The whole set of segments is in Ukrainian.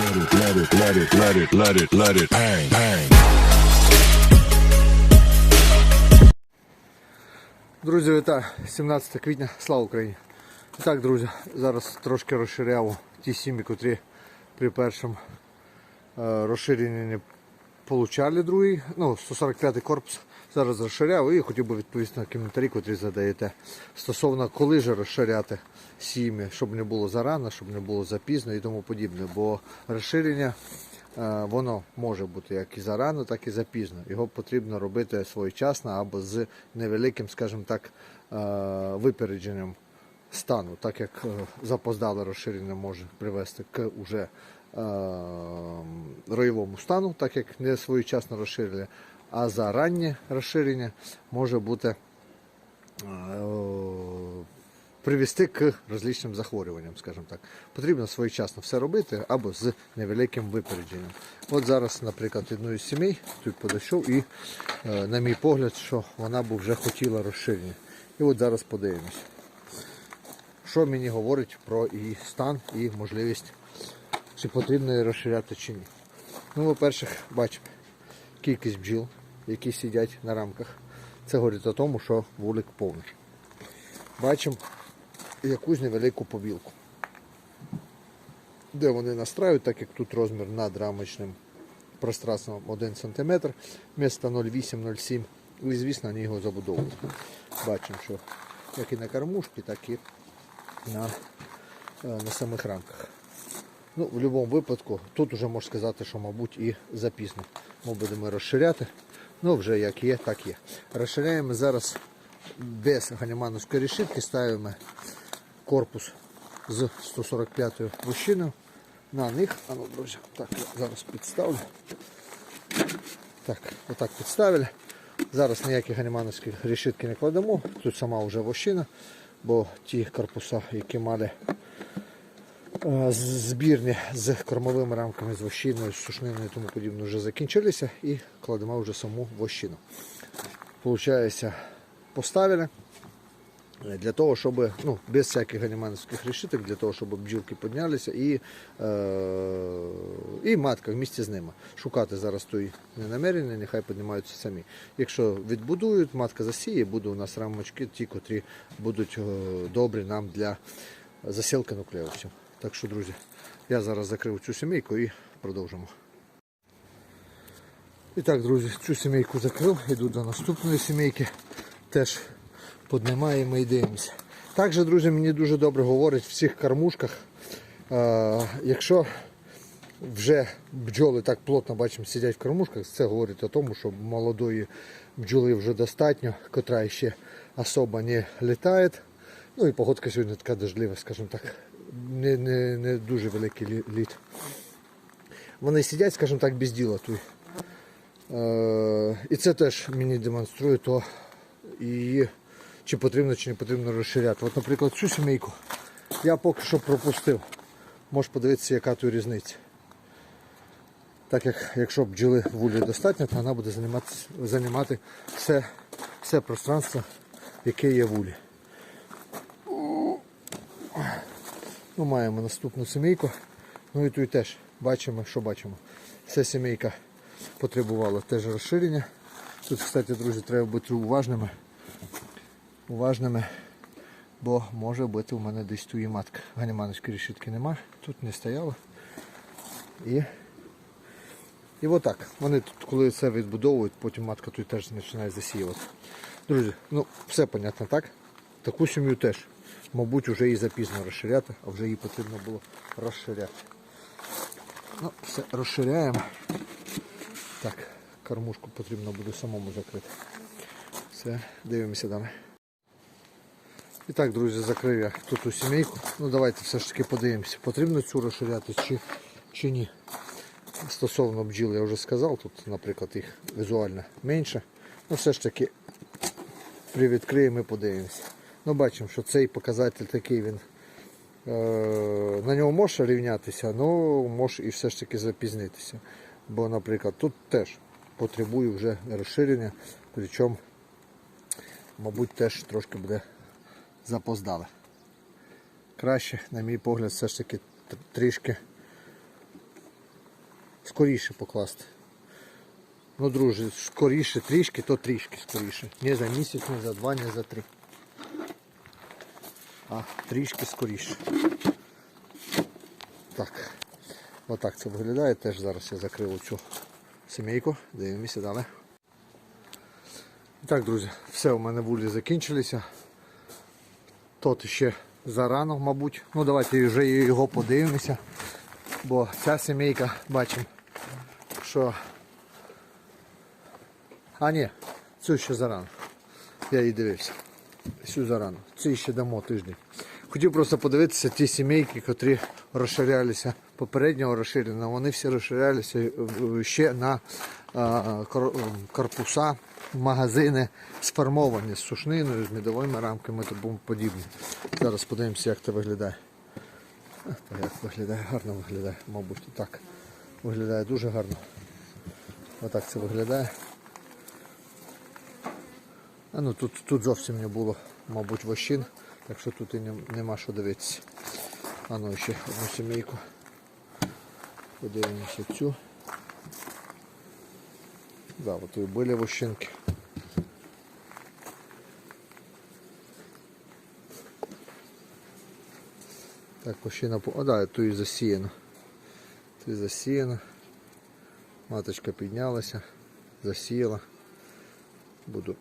let it, let it, let it, let it, let it, bang, bang. Друзі, вітаю! 17 квітня, слава Україні! І так, друзі, зараз трошки розширяв ті сім'ї, котрі при першому е, розширенні не получали другий, ну, 145 корпус. Зараз розширяв і хотів би відповісти на коментарі, котрі задаєте. Стосовно коли же розширяти сім'ї, щоб не було зарано, щоб не було запізно і тому подібне. Бо розширення е, воно може бути як і зарано, так і запізно. Його потрібно робити своєчасно або з невеликим, скажімо так, е, випередженням стану, так як е, запоздале розширення може привести к уже роєвому стану, так як не своєчасно розширення, а за раннє розширення може бути е, привести к розличним захворюванням, скажімо так. Потрібно своєчасно все робити або з невеликим випередженням. От зараз, наприклад, одну із сімей тут подійшов і, е, на мій погляд, що вона б вже хотіла розширення. І от зараз подивимось що мені говорить про її стан і можливість, чи потрібно її розширяти чи ні. Ну, по-перше, бачимо кількість бджіл, які сидять на рамках. Це говорить о тому, що вулик повний. Бачимо якусь невелику побілку. Де вони настраюють, так як тут розмір над рамочним пространством 1 см, місто 0,8-0,7 і звісно вони його забудовують. Бачимо, що як і на кормушці, так і на, е, на самих рамках. Ну, В будь-якому випадку, тут вже можна сказати, що, мабуть, і запізно. Ми будемо розширяти. Ну, вже як є, так є. Розширяємо зараз без ганімановської решітки, ставимо корпус з 145 вощиною. На них, а ну, друзі, так, я зараз підставлю. Так, отак підставили. Зараз ніякі ганімановські решітки не кладемо. Тут сама вже вощина, бо ті корпуса, які мали збірні з кормовими рамками, з вощиною, з сушниною і тому подібне, вже закінчилися і кладемо вже саму вощину. Получається, поставили е, для того, щоб ну, без всяких ганімановських решіток, для того, щоб бджілки піднялися і, е, і матка вместе з ними. Шукати зараз той не намірення, нехай піднімаються самі. Якщо відбудують, матка засіє, буде у нас рамочки, ті, котрі будуть е, добрі нам для засілки нуклеусів. Так що, друзі, я зараз закрив цю сімейку і продовжимо. І так, друзі, цю сімейку закрив, йду до наступної сімейки. Теж піднімаємо і дивимося. Також, друзі, мені дуже добре говорить в цих кормушках. Е, якщо вже бджоли так плотно бачимо сидять в кормушках, це говорить о тому, що молодої бджоли вже достатньо, котра ще особо не літає. Ну і погодка сьогодні така дождлива, скажімо так. Не, не, не дуже великий лі- літ. Вони сидять, скажімо так, без діла тут. Е, і це теж мені демонструє то, і чи потрібно, чи не потрібно розширяти. От, наприклад, цю сімейку я поки що пропустив. Можеш подивитися, яка тут різниця. Так як якщо бджоли вулі достатньо, то вона буде займати, все, все пространство, яке є вулі. Ну, маємо наступну сімейку. Ну і тут теж бачимо, що бачимо. Ця сімейка потребувала теж розширення. Тут, кстати, друзі, треба бути уважними. Уважними, бо може бути у мене десь тут і матка. Ганімановської решітки нема, тут не стояло. І, і отак. Вони тут, коли це відбудовують, потім матка тут теж починає засіювати. Друзі, ну все понятно, так? Таку сім'ю теж, мабуть, вже і запізно розширяти, а вже її потрібно було розширяти. Ну, все, розширяємо. Так, кормушку потрібно буде самому закрити. Все, дивимося далі. І так, друзі, закрив я тут у сімейку. Ну давайте все ж таки подивимося, потрібно цю розширяти чи, чи ні. Стосовно бджіл я вже сказав, тут, наприклад, їх візуально менше. Ну все ж таки привідкриємо і подивимося. Ну бачимо, що цей показатель такий він. Е, на нього може рівнятися, але може і все ж таки запізнитися. Бо, наприклад, тут теж потребує вже розширення, причому, мабуть, теж трошки буде запоздале. Краще, на мій погляд, все ж таки трішки скоріше покласти. Ну, друже, скоріше трішки, то трішки скоріше. Не за місяць, не за два, не за три. А трішки скоріше. Так. Отак це виглядає. Теж зараз я закрив цю сімейку. Дивимося далі. Так, друзі, все у мене вулі закінчилися. Тут ще зарано, мабуть. Ну давайте вже його подивимося. Бо ця сімейка, бачимо, що. А ні, цю ще зарано. Я її дивився. Цю зарано. Цю ще дамо тиждень. Хотів просто подивитися ті сімейки, котрі розширялися попереднього розширення, вони всі розширялися ще на корпуса, магазини сформовані з сушниною, з мідовими рамками тому подібне. Зараз подивимося, як це виглядає. Як виглядає, гарно виглядає, мабуть, так. Виглядає дуже гарно. Отак це виглядає. А ну тут, тут зовсім не було, мабуть, вощин, так що тут і нем- нема що дивитися. А ну ще одну сімейку. Подивимося цю. Да, от і були вощинки. Так, вощина по. О, да, тут і засіяно. Тут і засіяно. Маточка піднялася, засіяла. Буду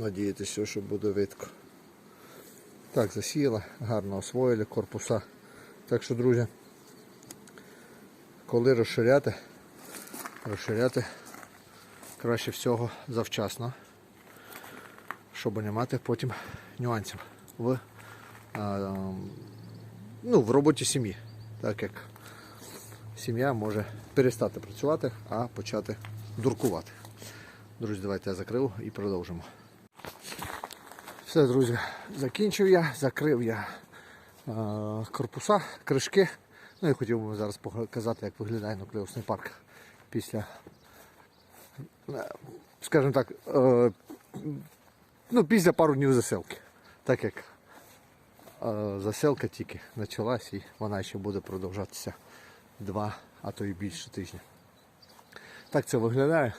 надіятися, що буде видко. Так, засіяла, гарно освоїли корпуса. Так що, друзі, коли розширяти, розширяти краще всього завчасно, щоб не мати потім нюансів в, а, ну, в роботі сім'ї. Так як сім'я може перестати працювати, а почати дуркувати. Друзі, давайте я закрив і продовжимо. Все, друзі, закінчив я, закрив я е, корпуса, кришки. Ну і хотів би зараз показати, як виглядає нуклеусний парк після, е, скажімо так, е, ну, після пару днів заселки. Так як заселка тільки почалась і вона ще буде продовжатися два, а то і більше тижня. Так це виглядає.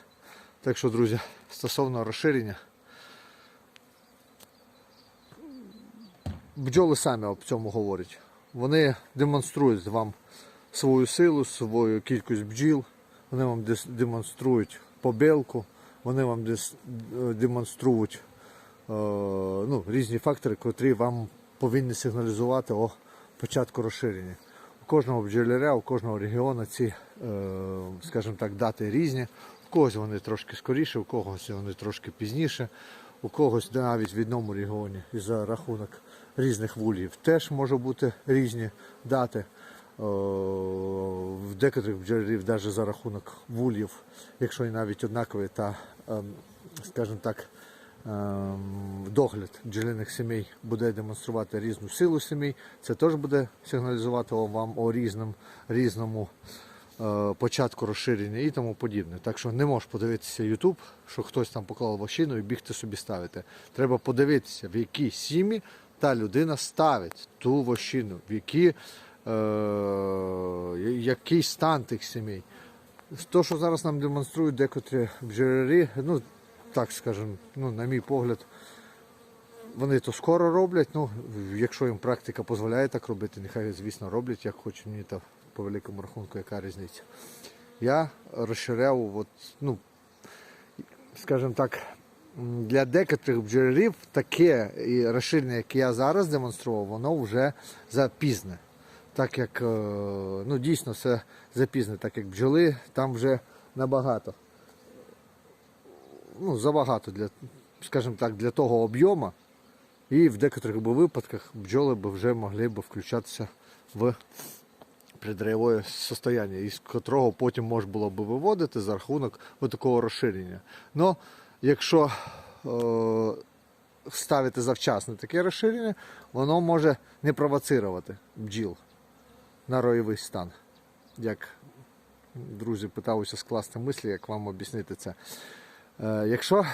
Так що, друзі, стосовно розширення. Бджоли самі об цьому говорять. Вони демонструють вам свою силу, свою кількість бджіл, вони вам демонструють побілку, вони вам е, демонструють е, ну, різні фактори, котрі вам повинні сигналізувати о початку розширення. У кожного бджоляря, у кожного регіону ці, е, скажімо так, дати різні. У когось вони трошки скоріше, у когось вони трошки пізніше, у когось навіть в одному регіоні за рахунок різних вулів теж може бути різні дати. Е, В декотрих бджолярів навіть за рахунок вулів, якщо і навіть однакові, та, ем, скажімо так, ем, догляд бджолиних сімей буде демонструвати різну силу сімей. Це теж буде сигналізувати вам о різному, різному е, початку розширення і тому подібне. Так що не можеш подивитися YouTube, що хтось там поклав вощину і бігти собі ставити. Треба подивитися, в які сім'ї та людина ставить ту вощину, в які, е, який стан тих сімей. То, що зараз нам демонструють декотрі бджолярі, ну так скажемо, ну, на мій погляд, вони то скоро роблять, ну, якщо їм практика дозволяє так робити, нехай, звісно, роблять, як хочуть, мені то по великому рахунку, яка різниця. Я розширяв, от, ну, скажімо так, для декотрих бджолярів таке і розширення, яке я зараз демонстрував, воно вже запізне. Так як, е, ну дійсно це запізне, так як бджоли там вже набагато ну, забагато для, скажімо так, для того об'єму. І в деяких би випадках бджоли б вже могли б включатися в придраєве состояння, із котрого потім можна було б виводити за рахунок такого розширення. Но якщо е, ставити завчасно таке розширення, воно може не провоцирувати бджіл на роєвий стан. Як друзі питалися скласти мислі, як вам об'яснити це. Е, Якщо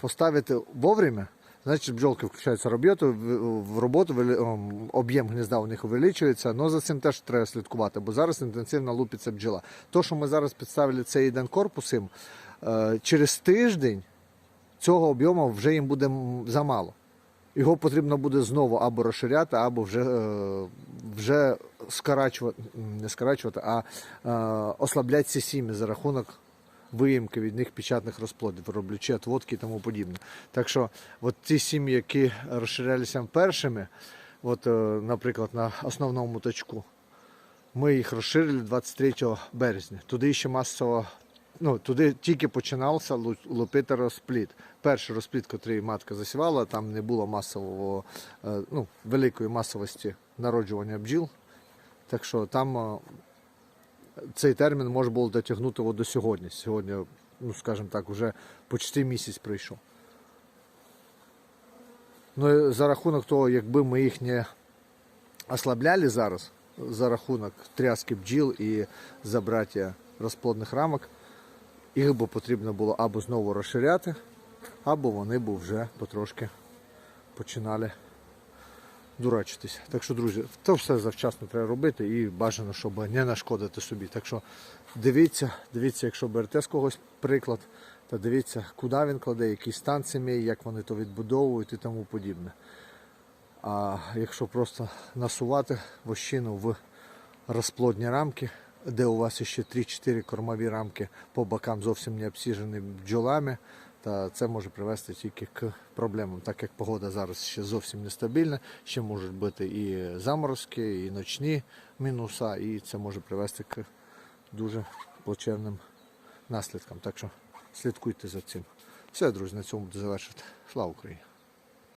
поставити вовремя, Значить, бджолки включаються в роботу, роботу об'єм гнізда у них увеличується, але за цим теж треба слідкувати, бо зараз інтенсивно лупиться бджола. То, що ми зараз підставили цей один корпус їм, е, через тиждень цього об'єму вже їм буде замало. Його потрібно буде знову або розширяти, або вже, е, вже скорачувати, м, не скорачувати, а е, ослабляти ці сім'ї за рахунок виїмки від них печатних розплодів, роблячи отводки і тому подібне. Так що от ті сім'ї, які розширялися першими, от, е, наприклад, на основному точку, ми їх розширили 23 березня. Туди ще масово, ну туди тільки починався лупити розплід. Перший розплід, який матка засівала, там не було масового, е, ну, великої масовості народжування бджіл. Так що там е, цей термін можна було дотягнути от до сьогодні. Сьогодні, ну скажімо так, вже почти місяць прийшов. Ну за рахунок того, якби ми їх не ослабляли зараз, за рахунок тряски бджіл і забраття розплодних рамок, їх би потрібно було або знову розширяти, або вони б вже потрошки починали дурачитись. Так що, друзі, то все завчасно треба робити і бажано, щоб не нашкодити собі. Так що дивіться, дивіться, якщо берете з когось приклад, то дивіться, куди він кладе, який стан сімей, як вони то відбудовують і тому подібне. А якщо просто насувати вощину в розплодні рамки, де у вас ще 3-4 кормові рамки по бокам зовсім не обсіжені бджолами, та це може привести тільки к проблемам, так як погода зараз ще зовсім нестабільна, ще можуть бути і заморозки, і ночні мінуса, і це може привести к дуже плачевним наслідкам. Так що слідкуйте за цим. Все, друзі, на цьому буду завершити. Слава Україні!